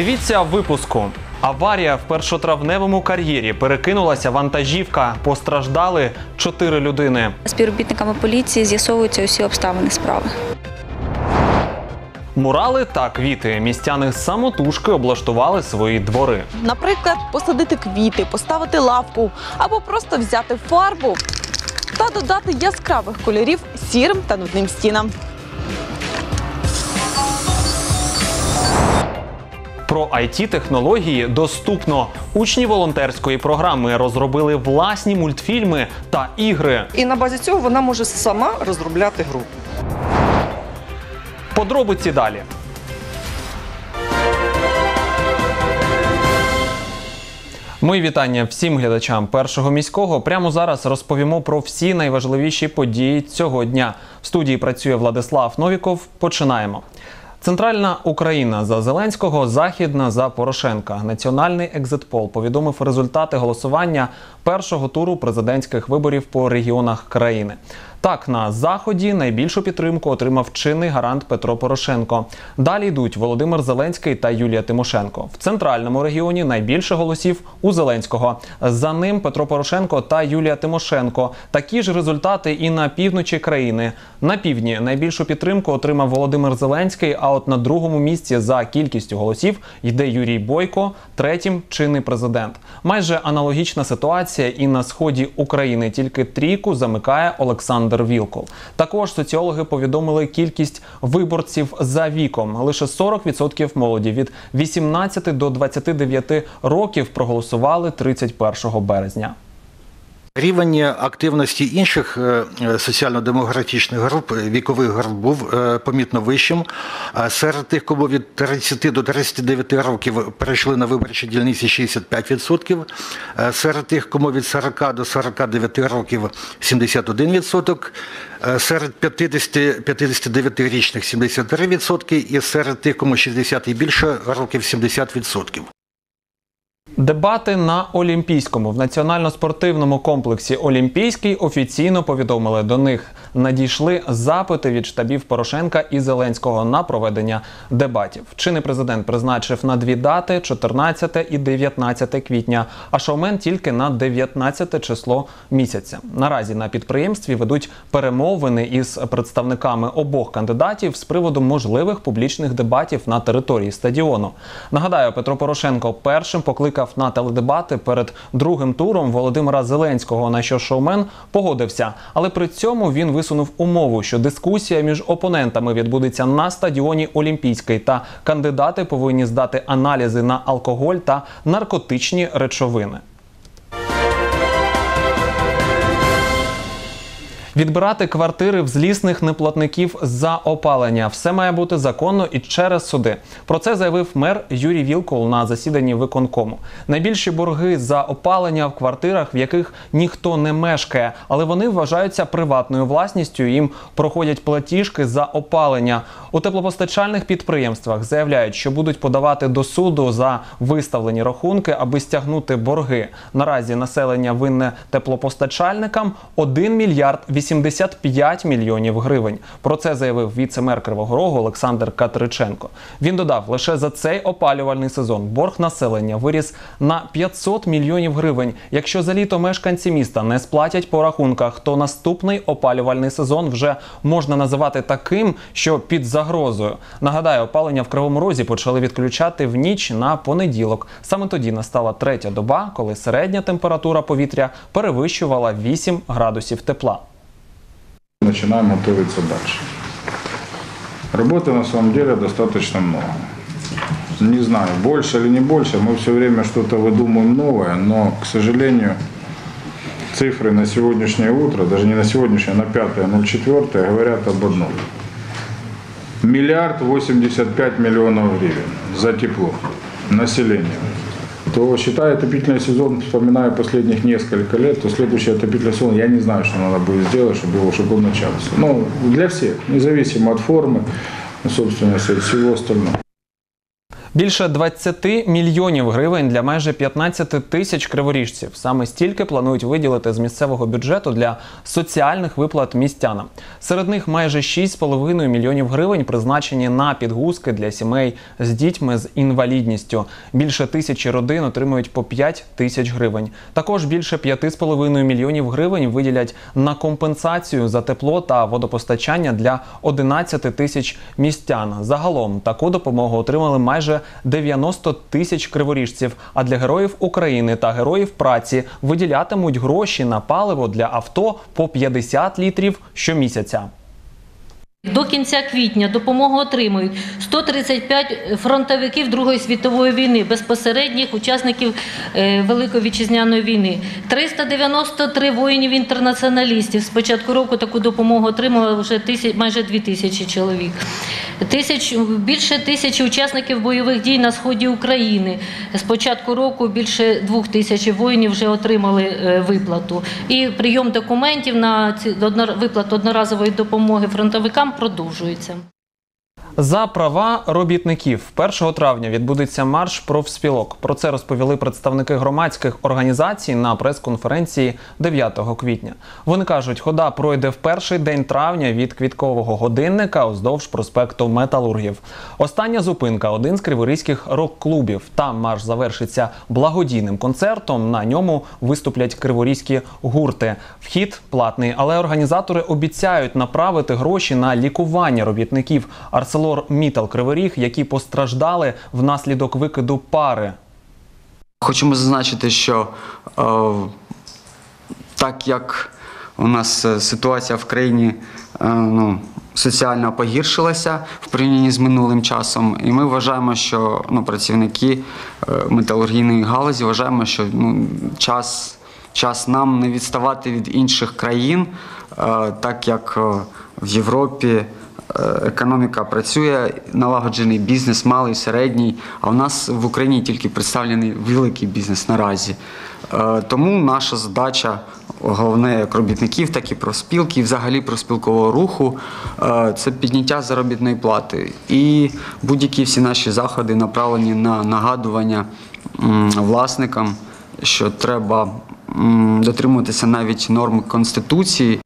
Дивіться в випуску. Аварія в першотравневому кар'єрі перекинулася вантажівка. Постраждали чотири людини. Співробітниками поліції з'ясовуються усі обставини справи. Мурали та квіти. Містяни самотужки облаштували свої двори. Наприклад, посадити квіти, поставити лавку або просто взяти фарбу та додати яскравих кольорів сірим та нудним стінам. Про it технології доступно. Учні волонтерської програми розробили власні мультфільми та ігри. І на базі цього вона може сама розробляти гру. Подробиці далі. Мої вітання всім глядачам першого міського. Прямо зараз розповімо про всі найважливіші події цього дня. В студії працює Владислав Новіков. Починаємо. Центральна Україна за Зеленського, Західна за Порошенка. Національний екзитпол повідомив результати голосування першого туру президентських виборів по регіонах країни. Так, на заході найбільшу підтримку отримав чинний гарант Петро Порошенко. Далі йдуть Володимир Зеленський та Юлія Тимошенко. В центральному регіоні найбільше голосів у Зеленського. За ним Петро Порошенко та Юлія Тимошенко. Такі ж результати і на півночі країни. На півдні найбільшу підтримку отримав Володимир Зеленський. А от на другому місці за кількістю голосів йде Юрій Бойко, третім чинний президент. Майже аналогічна ситуація і на сході України. Тільки трійку замикає Олександр Вілкол. Також соціологи повідомили кількість виборців за віком. Лише 40% молоді від 18 до 29 років проголосували 31 березня. Рівень активності інших е, соціально-демократичних груп, вікових груп був е, помітно вищим. Серед тих, кому від 30 до 39 років перейшли на виборчі дільниці 65%. Е, Серед тих, кому від 40 до 49 років 71%. Е, Серед 50-59-річних 73% і серед тих, кому 60 і більше років 70%. Дебати на Олімпійському в національно-спортивному комплексі Олімпійський офіційно повідомили до них. Надійшли запити від штабів Порошенка і Зеленського на проведення дебатів. Чинний президент призначив на дві дати 14 і 19 квітня, а шоумен тільки на 19 число місяця. Наразі на підприємстві ведуть перемовини із представниками обох кандидатів з приводу можливих публічних дебатів на території стадіону. Нагадаю, Петро Порошенко першим покликав на теледебати перед другим туром Володимира Зеленського, на що шоумен погодився. Але при цьому він висунув умову, що дискусія між опонентами відбудеться на стадіоні Олімпійський, та кандидати повинні здати аналізи на алкоголь та наркотичні речовини. Відбирати квартири в злісних неплатників за опалення все має бути законно і через суди. Про це заявив мер Юрій Вілкул на засіданні виконкому. Найбільші борги за опалення в квартирах, в яких ніхто не мешкає, але вони вважаються приватною власністю. Їм проходять платіжки за опалення. У теплопостачальних підприємствах заявляють, що будуть подавати до суду за виставлені рахунки, аби стягнути борги. Наразі населення винне теплопостачальникам 1 мільярд 85 мільйонів гривень. Про це заявив віце-мер Кривого Рогу Олександр Катриченко. Він додав, лише за цей опалювальний сезон борг населення виріс на 500 мільйонів гривень. Якщо за літо мешканці міста не сплатять по рахунках, то наступний опалювальний сезон вже можна називати таким, що під загрозою. Нагадаю, опалення в Кривому Розі почали відключати в ніч на понеділок. Саме тоді настала третя доба, коли середня температура повітря перевищувала 8 градусів тепла начинаем готовиться дальше. Работы на самом деле достаточно много. Не знаю, больше или не больше, мы все время что-то выдумываем новое, но, к сожалению, цифры на сегодняшнее утро, даже не на сегодняшнее, а на 5.04 говорят об одном. Миллиард 85 миллионов гривен за тепло населения. То считая отопительный сезон, вспоминая последних несколько лет, то следующий отопительный сезон, я не знаю, что надо будет сделать, чтобы, его, чтобы он начался. Ну, для всех, независимо от формы, собственности, от всего остального. Більше 20 мільйонів гривень для майже 15 тисяч криворіжців. Саме стільки планують виділити з місцевого бюджету для соціальних виплат містянам. Серед них майже 6,5 мільйонів гривень призначені на підгузки для сімей з дітьми з інвалідністю. Більше тисячі родин отримують по 5 тисяч гривень. Також більше 5,5 мільйонів гривень виділять на компенсацію за тепло та водопостачання для 11 тисяч містян. Загалом таку допомогу отримали майже 90 тисяч криворіжців. А для героїв України та героїв праці виділятимуть гроші на паливо для авто по 50 літрів щомісяця. До кінця квітня допомогу отримують 135 фронтовиків Другої світової війни, безпосередніх учасників е, Великої вітчизняної війни, 393 воїнів-інтернаціоналістів. З початку року таку допомогу отримали вже тисяч, майже 2 тисячі чоловік. Тисяч, більше тисячі учасників бойових дій на сході України. З початку року більше двох тисяч воїнів вже отримали е, виплату. І прийом документів на виплату одноразової допомоги фронтовикам продовжується. За права робітників 1 травня відбудеться марш профспілок. Про це розповіли представники громадських організацій на прес-конференції 9 квітня. Вони кажуть, хода пройде в перший день травня від квіткового годинника уздовж проспекту Металургів. Остання зупинка один з криворізьких рок-клубів. Там марш завершиться благодійним концертом. На ньому виступлять криворізькі гурти. Вхід платний, але організатори обіцяють направити гроші на лікування робітників Арселор Мітал Криворіг, які постраждали внаслідок викиду пари. Хочемо зазначити, що е, так як у нас е, ситуація в країні е, ну, соціально погіршилася в порівнянні з минулим часом, і ми вважаємо, що ну, працівники е, металургійної галузі вважаємо, що ну, час, час нам не відставати від інших країн, е, так як е, в Європі. Економіка працює, налагоджений бізнес, малий, середній. А в нас в Україні тільки представлений великий бізнес наразі. Е, Тому наша задача, головне як робітників, так і профспілки, і взагалі профспілкового руху, е, це підняття заробітної плати. І будь-які всі наші заходи направлені на нагадування власникам, що треба дотримуватися навіть норм Конституції.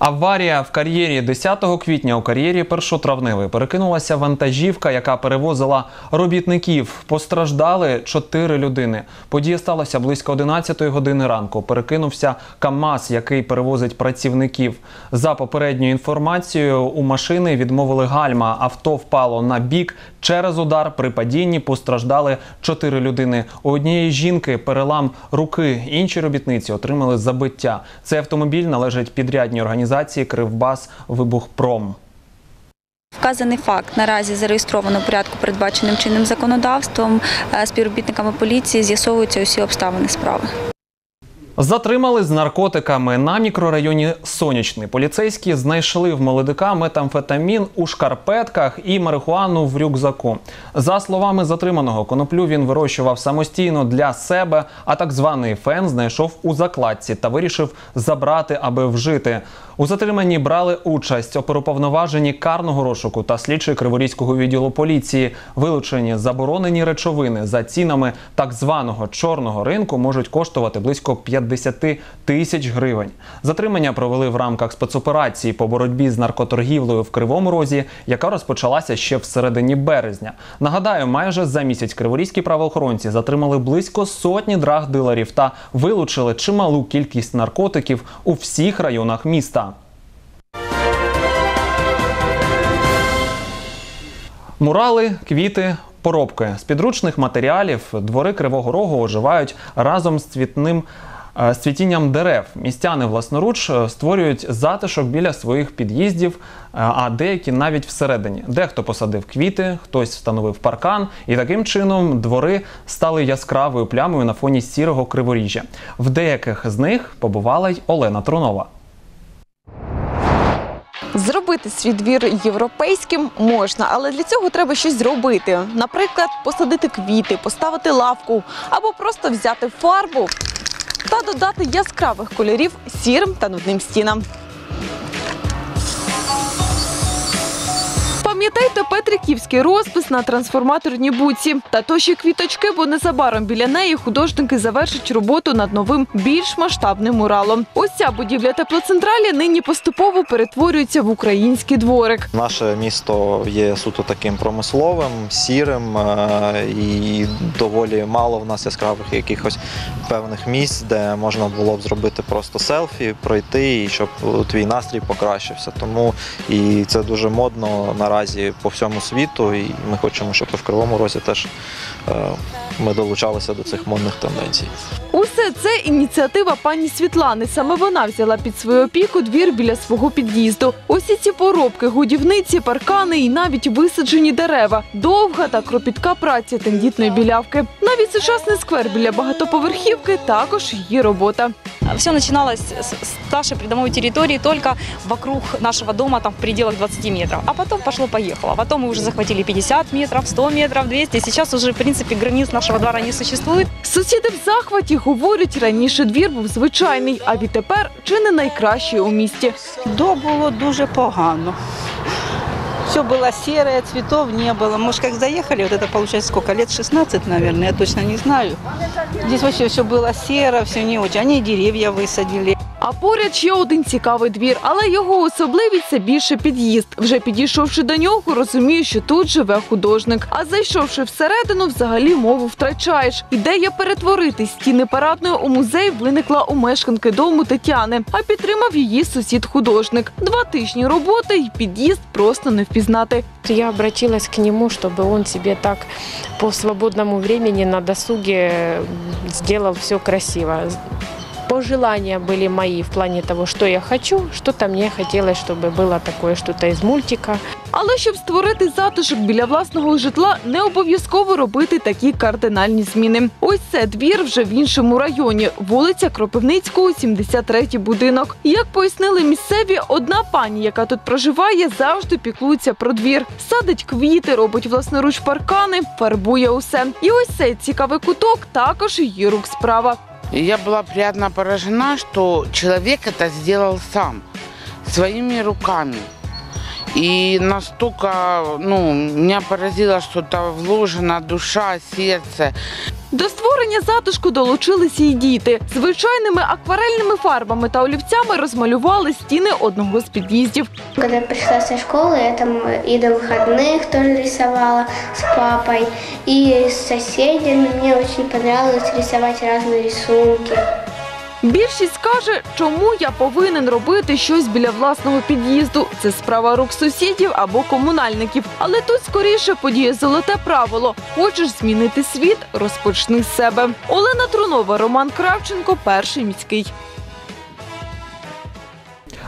Аварія в кар'єрі 10 квітня у кар'єрі першотравневої перекинулася вантажівка, яка перевозила робітників. Постраждали чотири людини. Подія сталася близько 11 години ранку. Перекинувся КАМАЗ, який перевозить працівників. За попередньою інформацією, у машини відмовили гальма. Авто впало на бік. Через удар при падінні постраждали чотири людини. У однієї жінки перелам руки. Інші робітниці отримали забиття. Цей автомобіль належить підрядній організації Кривбас Вибухпром. Вказаний факт наразі зареєстровано в порядку, передбаченим чинним законодавством. Е, Співробітниками поліції з'ясовуються усі обставини справи. Затримали з наркотиками на мікрорайоні Сонячний. Поліцейські знайшли в молодика метамфетамін у шкарпетках і марихуану в рюкзаку. За словами затриманого, коноплю він вирощував самостійно для себе, а так званий фен знайшов у закладці та вирішив забрати, аби вжити. У затриманні брали участь оперуповноважені карного розшуку та слідчі Криворізького відділу поліції. Вилучені заборонені речовини за цінами так званого чорного ринку можуть коштувати близько 50 тисяч гривень. Затримання провели в рамках спецоперації по боротьбі з наркоторгівлею в Кривому Розі, яка розпочалася ще в середині березня. Нагадаю, майже за місяць криворізькі правоохоронці затримали близько сотні драг-дилерів та вилучили чималу кількість наркотиків у всіх районах міста. Мурали, квіти, поробки з підручних матеріалів двори Кривого Рогу оживають разом з цвітним. е, З цвітінням дерев містяни власноруч е, створюють затишок біля своїх під'їздів, е, а деякі навіть всередині. Дехто посадив квіти, хтось встановив паркан, і таким чином двори стали яскравою плямою на фоні сірого криворіжжя. В деяких з них побувала й Олена Трунова. Зробити свій двір європейським можна, але для цього треба щось зробити. Наприклад, посадити квіти, поставити лавку або просто взяти фарбу та додати яскравих кольорів сірим та нудним стінам. Пам'ятаєте, Запам'ятайте Петриківський розпис на трансформаторній буці. Та то ще квіточки, бо незабаром біля неї художники завершать роботу над новим більш масштабним муралом. Ось ця будівля теплоцентралі нині поступово перетворюється в український дворик. Наше місто є суто таким промисловим, сірим е, і доволі мало в нас яскравих якихось певних місць, де можна було б зробити просто селфі, пройти і щоб твій настрій покращився. Тому і це дуже модно наразі по всьому світу, і ми хочемо, щоб і в Кривому Розі теж е, ми долучалися до цих модних тенденцій. Це ініціатива пані Світлани. Саме вона взяла під свою опіку двір біля свого під'їзду. Ось і ці поробки, годівниці, паркани і навіть висаджені дерева. Довга та кропітка праця тендітної білявки. Навіть сучасний сквер біля багатоповерхівки також її робота. Все начиналось с нашей придомовой территории только вокруг нашего дома, там в пределах 20 метров. А потом пошло-поехало. Потом мы уже захватили 50 метров, 100 метров, 200. Сейчас уже, в принципе, границ нашего двора не существует. Сусіди в захваті говорять, раніше двір був звичайний, а відтепер чи не найкращий у місті. До було дуже погано. Все было серое, цветов не было. Мы же как заехали, вот это получается сколько, лет 16, наверное, я точно не знаю. Здесь вообще все было серо, все не очень. Они и деревья высадили. А поряд ще один цікавий двір, але його особливість це більше під'їзд. Вже підійшовши до нього, розумію, що тут живе художник. А зайшовши всередину, взагалі мову втрачаєш. Ідея перетворити стіни парадної у музей виникла у мешканки дому Тетяни, а підтримав її сусід-художник. Два тижні роботи і під'їзд просто не впізнати. Я обратилась к нему, чтобы он себе так по свободному времени на м, сделал все красиво Пожелания были мои в плане того, что я хочу, что-то мне хотелось, чтобы было такое что-то из мультика. Але щоб створити затишок біля власного житла, не обов'язково робити такі кардинальні зміни. Ось це двір вже в іншому районі, вулиця Кропивницького, 73 будинок. Як пояснили місцеві, одна пані, яка тут проживає, завжди піклується про двір, садить квіти, робить власноруч паркани, фарбує усе. І ось цей цікавий куток також її рук справа. Я была приятно поражена, что человек это сделал сам, своими руками. И настолько, ну, меня поразило, что это вложена душа, сердце. До створення затишку долучилися й діти. Звичайними акварельними фарбами та олівцями розмалювали стіни одного з під'їздів. Когда я пришла со школы, я там и до выходных тоже рисовала с папой, и с соседями. Мне очень понравилось рисовать разные рисунки. Більшість каже, чому я повинен робити щось біля власного під'їзду. Це справа рук сусідів або комунальників. Але тут скоріше подіє золоте правило: хочеш змінити світ, розпочни з себе. Олена Трунова, Роман Кравченко, перший міський.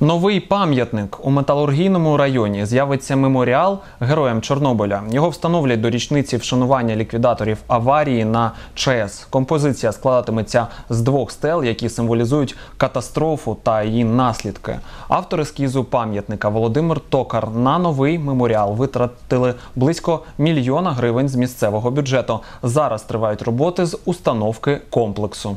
Новий пам'ятник у металургійному районі з'явиться меморіал героям Чорнобиля. Його встановлять до річниці вшанування ліквідаторів аварії на ЧАЕС. Композиція складатиметься з двох стел, які символізують катастрофу та її наслідки. Автор ескізу пам'ятника Володимир Токар на новий меморіал витратили близько мільйона гривень з місцевого бюджету. Зараз тривають роботи з установки комплексу.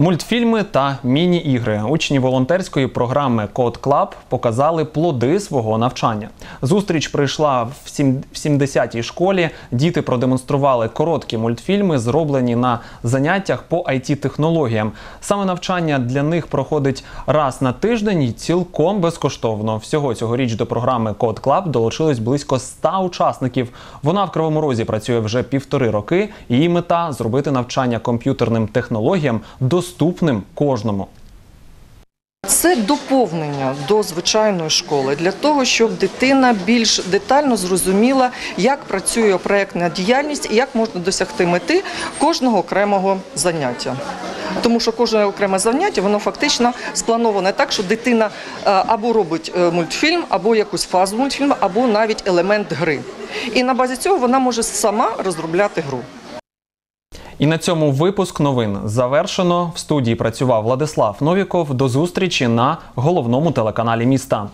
Мультфільми та міні-ігри. Учні волонтерської програми Код Клаб показали плоди свого навчання. Зустріч прийшла в сім- 70-й школі. Діти продемонстрували короткі мультфільми, зроблені на заняттях по IT-технологіям. Саме навчання для них проходить раз на тиждень і цілком безкоштовно. Всього цьогоріч до програми Код Клаб долучилось близько 100 учасників. Вона в Кривому Розі працює вже півтори роки. Її мета зробити навчання комп'ютерним технологіям доступним кожному. Це доповнення до звичайної школи для того, щоб дитина більш детально зрозуміла, як працює проєктна діяльність і як можна досягти мети кожного окремого заняття. Тому що кожне окреме заняття воно фактично сплановане так, що дитина е, або робить е, мультфільм, або якусь фазу мультфільму, або навіть елемент гри. І на базі цього вона може сама розробляти гру. І на цьому випуск новин завершено. В студії працював Владислав Новіков. До зустрічі на головному телеканалі міста.